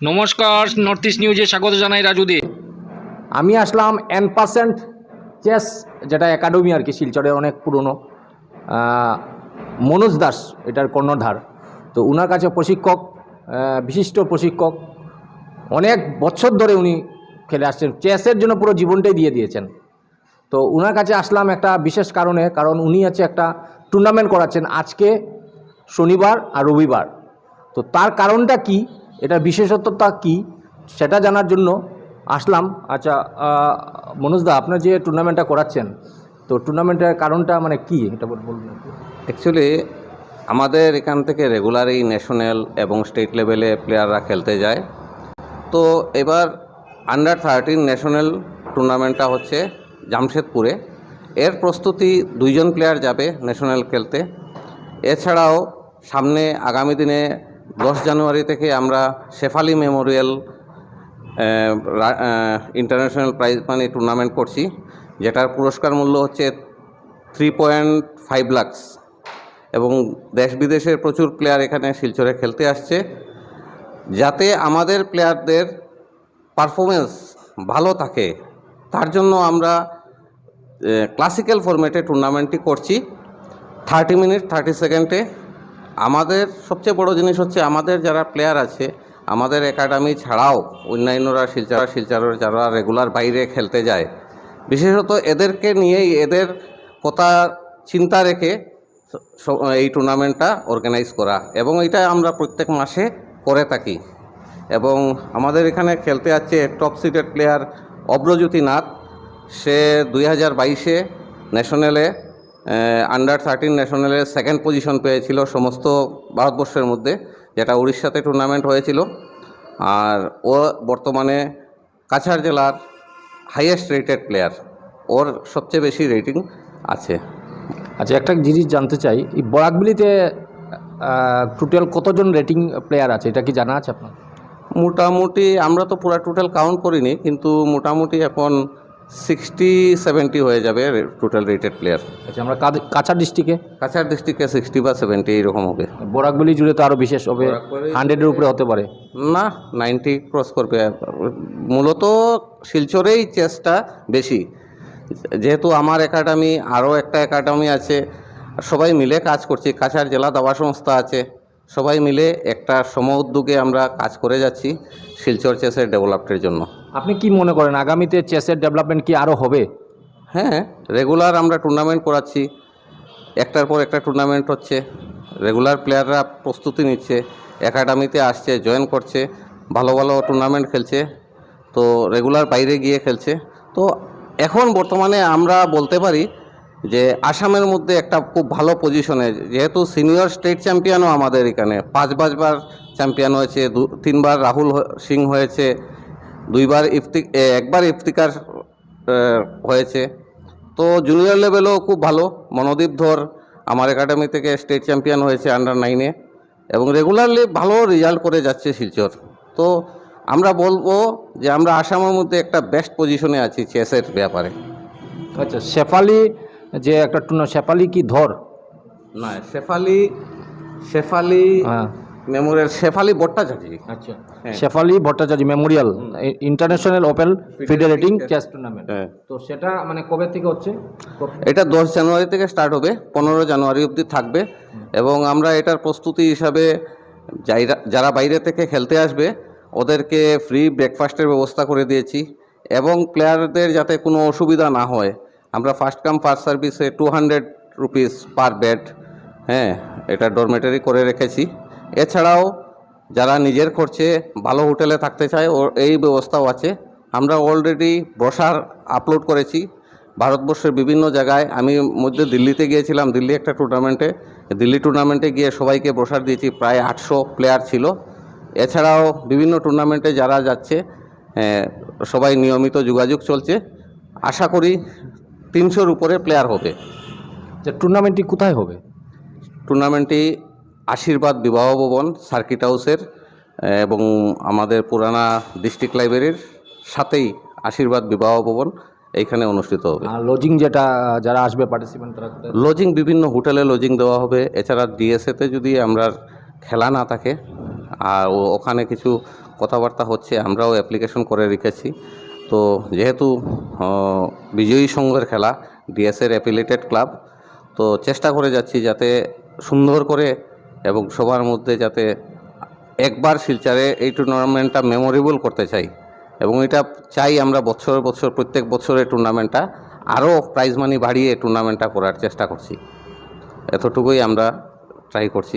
নমস্কার north east নিউজে স্বাগত জানাই রাজুদি। আমি আসলাম এন পার্সেন্ট চেস যেটা একাডেমি আর কি, শিলচরের অনেক পুরনো। মনোজ দাস, এটার কর্ণধার। তো ওনার কাছে প্রশিক্ষক বিশিষ্ট প্রশিক্ষক। অনেক বছর ধরে উনি খেলে আসছেন। চেসের জন্য পুরো জীবনটাই দিয়ে দিয়েছেন। তো ওনার কাছে আসলাম একটা বিশেষ কারণে, কারণ উনি আছে একটা টুর্নামেন্ট করাচ্ছেন আজকে শনিবার আর রবিবার। তো তার কারণটা কি? এটার বিশেষত্বটা কি? সেটা জানার জন্য আসলাম। আচ্ছা মনোজদা আপনার যে টুর্নামেন্টটা করাচ্ছেন, তো টুর্নামেন্টের কারণটা মানে কি? এটা বল- বলবেন অ্যাকচুয়ালি আমাদের এখান থেকে রেগুলারই ন্যাশনাল এবং স্টেট লেভেলে প্লেয়াররা খেলতে যায়। তো এবার আন্ডার থার্টিন ন্যাশনাল টুর্নামেন্টটা হচ্ছে জামশেদপুরে। এর প্রস্তুতি দুইজন প্লেয়ার যাবে ন্যাশনাল খেলতে। এছাড়াও সামনে আগামী দিনে দশ জানুয়ারি থেকে আমরা Shefali memorial international prize money tournament করছি, যেটার পুরস্কার মূল্য হচ্ছে থ্রি পয়েন্ট ফাইভ লাক্স এবং দেশ বিদেশের প্রচুর প্লেয়ার এখানে শিলচরে খেলতে আসছে, যাতে আমাদের প্লেয়ারদের পারফরমেন্স ভালো থাকে। তার জন্য আমরা ক্লাসিক্যাল ফরম্যাটে টুর্নামেন্টটি করছি থার্টি মিনিট থার্টি সেকেন্ডে আমাদের সবচেয়ে বড় জিনিস হচ্ছে আমাদের যারা প্লেয়ার আছে, আমাদের একাডেমি ছাড়াও অন্যান্যরা শিলচর শিলচরের যারা রেগুলার বাইরে খেলতে যায়, বিশেষত এদেরকে নিয়েই এদের কথা চিন্তা রেখে এই টুর্নামেন্টটা অর্গানাইজ করা। এবং এটা আমরা প্রত্যেক মাসে করে থাকি। এবং আমাদের এখানে খেলতে আছে top seeded player Abhrajyoti Nath. সে দুই হাজার বাইশে ন্যাশনালে আন্ডার থার্টিন ন্যাশনালের সেকেন্ড পজিশন পেয়েছিল সমস্ত ভারতবর্ষের মধ্যে যেটা উড়িষ্যাতে টুর্নামেন্ট হয়েছিল। আর ও বর্তমানে কাছাড় জেলার হাইয়েস্ট রেটেড প্লেয়ার ওর সবচেয়ে বেশি রেটিং আছে। আচ্ছা একটা জিনিস জানতে চাই এই বরাকবিলিতে টোটাল কতজন রেটিং প্লেয়ার আছে এটা কি জানা আছে আপনার? মোটামুটি আমরা তো পুরো টোটাল কাউন্ট করিনি কিন্তু মোটামুটি এখন সিক্সটি সেভেন্টি হয়ে যাবে টোটাল রেটেড প্লেয়ার আচ্ছা আমরা কাছাড় ডিস্ট্রিক্টে কাছাড় ডিস্ট্রিক্টে সিক্সটি বা সেভেন্টি এইরকম হবে। বরাকবিলি জুড়ে তো আরও বিশেষ হবে। হান্ড্রেডের উপরে হতে পারে। না নাইনটি ক্রস করবে। মূলত শিলচরেই চেষ্টা বেশি। যেহেতু আমার একাডেমি আরও একটা একাডেমি আছে। সবাই মিলে কাজ করছি। কাছাড় জেলা দাবা সংস্থা আছে। সবাই মিলে একটা সম উদ্যোগে আমরা কাজ করে যাচ্ছি শিলচর চেসের ডেভেলপের জন্য। আপনি কি মনে করেন আগামীতে চেসের ডেভেলপমেন্ট কি আরও হবে? হ্যাঁ রেগুলার আমরা টুর্নামেন্ট করাচ্ছি। একটার পর একটা টুর্নামেন্ট হচ্ছে। রেগুলার প্লেয়াররা প্রস্তুতি নিচ্ছে। একাডেমিতে আসছে জয়েন করছে। ভালো ভালো টুর্নামেন্ট খেলছে। তো রেগুলার বাইরে গিয়ে খেলছে। তো এখন বর্তমানে আমরা বলতে পারি যে আসামের মধ্যে একটা খুব ভালো পজিশনে যেহেতু সিনিয়র স্টেট চ্যাম্পিয়নও আমাদের এখানে। পাঁচ পাঁচবার চ্যাম্পিয়ন হয়েছে, দু, তিনবার রাহুল সিং হয়েছে, দুইবার ইফতি একবার ইফতিকার হয়েছে। তো জুনিয়র লেভেলও খুব ভালো। মনোদীপ ধর আমার একাডেমি থেকে স্টেট চ্যাম্পিয়ন হয়েছে আন্ডার নাইনে এবং রেগুলারলি ভালো রেজাল্ট করে যাচ্ছে শিলচর। তো আমরা বলব যে আমরা আসামের মধ্যে একটা বেস্ট পজিশনে আছি চেসের ব্যাপারে। আচ্ছা শেফালি যে একটা শেফালি কি ধর? না শেফালি শেফালি হ্যাঁ। মেমোরিয়াল শেফালি ভট্টাচার্য। আচ্ছা। হ্যাঁ। Shefali Bhattacharya memorial international open FIDE rating chess tournament তো সেটা মানে কবে থেকে হচ্ছে? এটা দশ জানুয়ারি থেকে স্টার্ট হবে পনেরো জানুয়ারি অবধি থাকবে এবং আমরা এটার প্রস্তুতি হিসাবে যারা বাইরে থেকে খেলতে আসবে ওদেরকে ফ্রি ব্রেকফাস্টের ব্যবস্থা করে দিয়েছি এবং প্লেয়ারদের যাতে কোনো অসুবিধা না হয়। আমরা ফার্স্ট কাম ফার্স্ট সার্ভিসে two hundred rupees per bed হ্যাঁ এটা ডরমেটারি করে রেখেছি। এছাড়াও যারা নিজের খরচে ভালো হোটেলে থাকতে চায় ও এই ব্যবস্থাও আছে। আমরা অলরেডি ব্রসার আপলোড করেছি। ভারতবর্ষের বিভিন্ন জায়গায় আমি মধ্যে দিল্লিতে গিয়েছিলাম দিল্লি একটা টুর্নামেন্টে দিল্লি টুর্নামেন্টে গিয়ে সবাইকে প্রসার দিয়েছি প্রায় আটশো প্লেয়ার ছিল। এছাড়াও বিভিন্ন টুর্নামেন্টে যারা যাচ্ছে আহ, সবাই নিয়মিত যোগাযোগ চলছে। আশা করি তিনশোর উপরে প্লেয়ার হবে। যে টুর্নামেন্টটি কোথায় হবে? টুর্নামেন্টটি আশীর্বাদ বিবাহ ভবন সার্কিট হাউসের এবং আমাদের পুরানা ডিস্ট্রিক্ট লাইব্রেরির সাথেই আশীর্বাদ বিবাহ ভবন এইখানে অনুষ্ঠিত হবে। আর লজিং যেটা যারা আসবে পার্টিসিপেন্ট তারা লজিং বিভিন্ন হোটেলে লজিং দেওয়া হবে। এছাড়া ডিএসএতে যদি আমরা খেলা না থাকে আর ওখানে কিছু কথাবার্তা হচ্ছে আমরাও অ্যাপ্লিকেশন করে রেখেছি। তো যেহেতু বিজয়ী সংঘের খেলা ডিএসের অ্যাপিলেটেড ক্লাব তো চেষ্টা করে যাচ্ছি যাতে সুন্দর করে এবং সবার মধ্যে যাতে একবার শিলচারে এই টুর্নামেন্টটা মেমোরেবল করতে চাই। এবং এটা চাই আমরা বছর বছর, প্রত্যেক বছরের টুর্নামেন্টটা আরও প্রাইজ মানি বাড়িয়ে টুর্নামেন্টটা করার চেষ্টা করছি। এতটুকুই আমরা ট্রাই করছি।